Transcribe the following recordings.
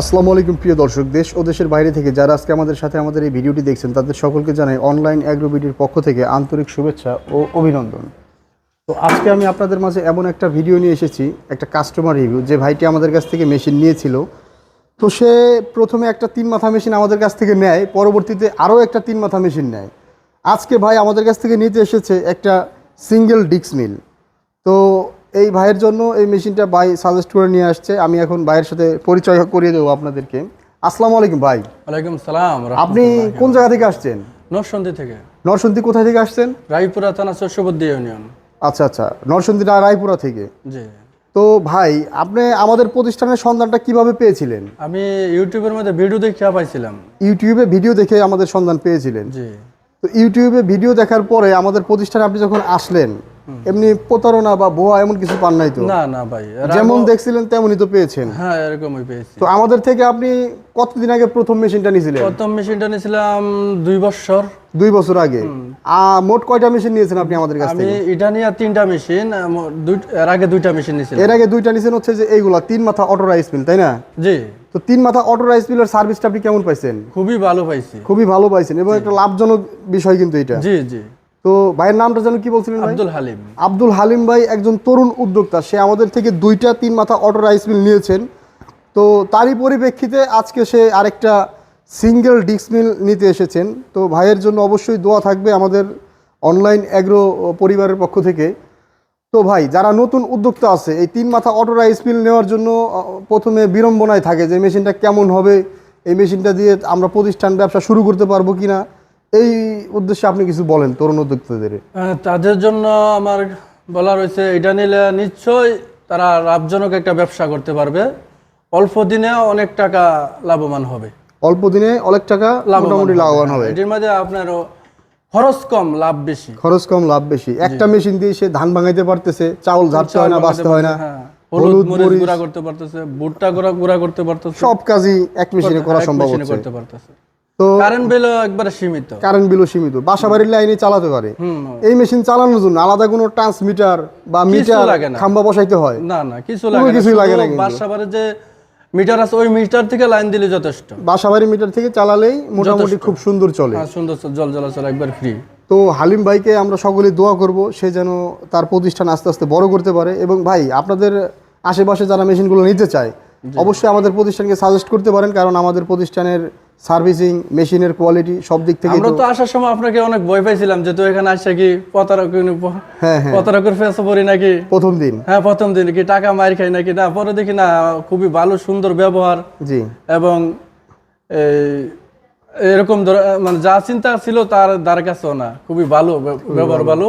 আসসালামু আলাইকুম, প্রিয় দর্শক, দেশ ও দেশের বাইরে থেকে যারা আজকে আমাদের সাথে আমাদের এই ভিডিওটি দেখছেন, তাদের সকলকে জানাই অনলাইন অ্যাগ্রোবিডির পক্ষ থেকে আন্তরিক শুভেচ্ছা ও অভিনন্দন। তো আজকে আমি আপনাদের মাঝে এমন একটা ভিডিও নিয়ে এসেছি, একটা কাস্টমার রিভিউ যে ভাইটি আমাদের কাছ থেকে মেশিন নিয়েছিল। তো সে প্রথমে একটা তিন মাথা মেশিন আমাদের কাছ থেকে নেয়, পরবর্তীতে আরও একটা তিন মাথা মেশিন নেয়। আজকে ভাই আমাদের কাছ থেকে নিতে এসেছে একটা সিঙ্গেল ডিক্স মিল তো এই ভাইয়ের জন্য এই মেশিনটা ভাই সাজেস্ট করে নিয়ে আসছে। আমি এখন ভাইয়ের সাথে পরিচয় করিয়ে দেবো আপনাদেরকে। আসসালামু আলাইকুম ভাই। ওয়ালাইকুম সালাম আপনি কোন জায়গা থেকে আসছেন? নরসন্দী থেকে। নরসন্দী কোথায় থেকে আসছেন? রায়পুরা থানা শস্যবদ্দী ইউনিয়ন। আচ্ছা আচ্ছা নরসন্দী রায়পুরা থেকে। জি। তো ভাই আপনি আমাদের প্রতিষ্ঠানের সন্ধানটা কীভাবে পেয়েছিলেন? আমি ইউটিউবের মধ্যে ভিডিও দেখে পাইছিলাম। ইউটিউবে ভিডিও দেখে আমাদের সন্ধান পেয়েছিলেন। জি। তো ইউটিউবে ভিডিও দেখার পরে আমাদের প্রতিষ্ঠানে আপনি যখন আসলেন এমনি প্রতারণা বা ভুয়া এমন কিছু পান নাই তো? না না ভাই যেমন দেখছিলেন তেমনই তো পেয়েছেন। হ্যাঁ এরকমই পেয়েছি। তো আমাদের থেকে আপনি কতদিন আগে প্রথম মেশিনটা নিয়েছিলেন প্রথম মেশিনটা নিয়েছিলাম দুই বছর। দুই বছর আগে। আ, মোট কয়টা মেশিন নিয়েছেন আপনি আমাদের কাছ থেকে? আমি এটা নিয়ে তিনটা মেশিন এর আগে দুইটা মেশিন নিয়েছিলাম এর আগে দুইটা নিয়েছেন হচ্ছে যে এইগুলা তিন মাথা অটো রাইস মিল তাই না? জি। তো তিন মাথা অটো রাইস মিলের সার্ভিসটা আপনি কেমন পাইছেন? খুবই ভালো পাইছি। খুবই ভালো পাইছেন এবং একটা লাভজনক বিষয় কিন্তু এটা। জি জি। তো ভাইয়ের নামটা যেন কি বলছিলেন আব্দুল হালিম। আব্দুল হালিম ভাই একজন তরুণ উদ্যোক্তা। সে আমাদের থেকে দুইটা তিন মাথা অটো রাইস মিল নিয়েছেন। তো তারই পরিপ্রেক্ষিতে আজকে সে আরেকটা সিঙ্গেল ডিক্স মিল নিতে এসেছেন। তো ভাইয়ের জন্য অবশ্যই দোয়া থাকবে আমাদের অনলাইন অ্যাগ্রো পরিবারের পক্ষ থেকে। তো ভাই যারা নতুন উদ্যোক্তা আছে এই তিন মাথা অটো রাইস মিল নেওয়ার জন্য প্রথমে বিড়ম্বনায় থাকে যে মেশিনটা কেমন হবে এই মেশিনটা দিয়ে আমরা প্রতিষ্ঠান ব্যবসা শুরু করতে পারব কিনা। এই উদ্দেশ্যে আপনি কিছু বলেন তরুণ উদ্যোক্তাদের। তাদের জন্য আমার বলা রয়েছে এটা নিলে নিশ্চয়ই তারা লাভজনক একটা ব্যবসা করতে পারবে। অল্প দিনে অনেক টাকা লাভবান হবে। অল্প দিনে অনেক টাকা মোটামুটি লাভবান হবে। এটির মধ্যে আপনার খরচ কম লাভ বেশি। খরচ কম লাভ বেশি। একটা মেশিন দিয়ে সে ধান ভাঙাইতে পারতেছে চাউল ঝাড়তে হয় না বাঁচতে হয় না। হ্যাঁ, হলুদ মরিচ গুঁড়া করতে পারতেছে ভুট্টা গুঁড়া গুঁড়া করতে পারতেছে। সব কাজই এক মেশিনে করা সম্ভব হচ্ছে। করতে পারতেছে। তো কারেন্ট বিল একবারে সীমিত। কারেন্ট বিলও সীমিত। লাইনে চালাতে পারে। এই মেশিন চালানোর জন্য আলাদা কোনো ট্রান্সমিটার বা মিটার খাম্বা বসাইতে হয়? না না কিছু লাগে না। কিছুই লাগে না যে মিটার আছে ওই মিটার থেকে লাইন দিলে যথেষ্ট। বাসা বাড়ি মিটার থেকে চালালেই মোটামুটি খুব সুন্দর চলে। হ্যাঁ সুন্দর জল চলাচল একবার ফ্রি তো হালিম ভাইকে আমরা সকলে দোয়া করব সে যেন তার প্রতিষ্ঠান আস্তে আস্তে বড় করতে পারে। এবং ভাই আপনাদের আশেপাশে যারা মেশিনগুলো নিতে চায় অবশ্যই আমাদের প্রতিষ্ঠানকে সাজেস্ট করতে পারেন কারণ আমাদের প্রতিষ্ঠানের সার্ভিসিং মেশিনের কোয়ালিটি সব দিক থেকে আমরা তো আসার সময় আপনাকে অনেক ভয় পাইছিলাম যে তুই এখানে আসছে কি প্রতারকের হ্যাঁ হ্যাঁ। প্রতারকের ফেসে পড়ি নাকি? প্রথম দিন। হ্যাঁ প্রথম দিন কি টাকা মার খাই নাকি? না পরে দেখি না খুবই ভালো সুন্দর ব্যবহার। জি। এবং এই এরকম ধর- মানে যা চিন্তা ছিল তার দ্বার কাছেও না। খুবই ভালো ব্যবহার ভালো।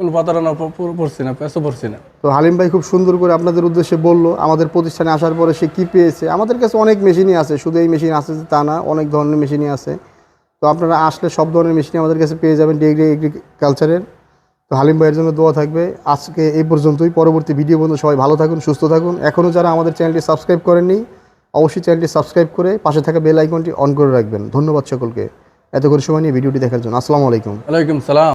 কোনো প্রতারণা পড়ছি না পেছনে পড়ছি না। তো হালিম ভাই খুব সুন্দর করে আপনাদের উদ্দেশ্যে বলল আমাদের প্রতিষ্ঠানে আসার পরে সে কি পেয়েছে? আমাদের কাছে অনেক মেশিনই আছে শুধু এই মেশিন আছে তা না অনেক ধরনের মেশিনই আছে। তো আপনারা আসলে সব ধরনের মেশিনই আমাদের কাছে পেয়ে যাবেন ডিগ্রি এগ্রিকালচারের। তো হালিম ভাইয়ের জন্য দোয়া থাকবে। আজকে এই পর্যন্তই পরবর্তী ভিডিও বন্ধু সবাই ভালো থাকুন সুস্থ থাকুন। এখনও যারা আমাদের চ্যানেলটি সাবস্ক্রাইব করেননি অবশ্যই চ্যানেলটি সাবস্ক্রাইব করে পাশে থাকা বেল আইকনটি অন করে রাখবেন। ধন্যবাদ সকলকে। এত করে সময় নিয়ে ভিডিওটি দেখার জন্য। আসসালামু আলাইকুম। ওয়ালাইকুম সালাম।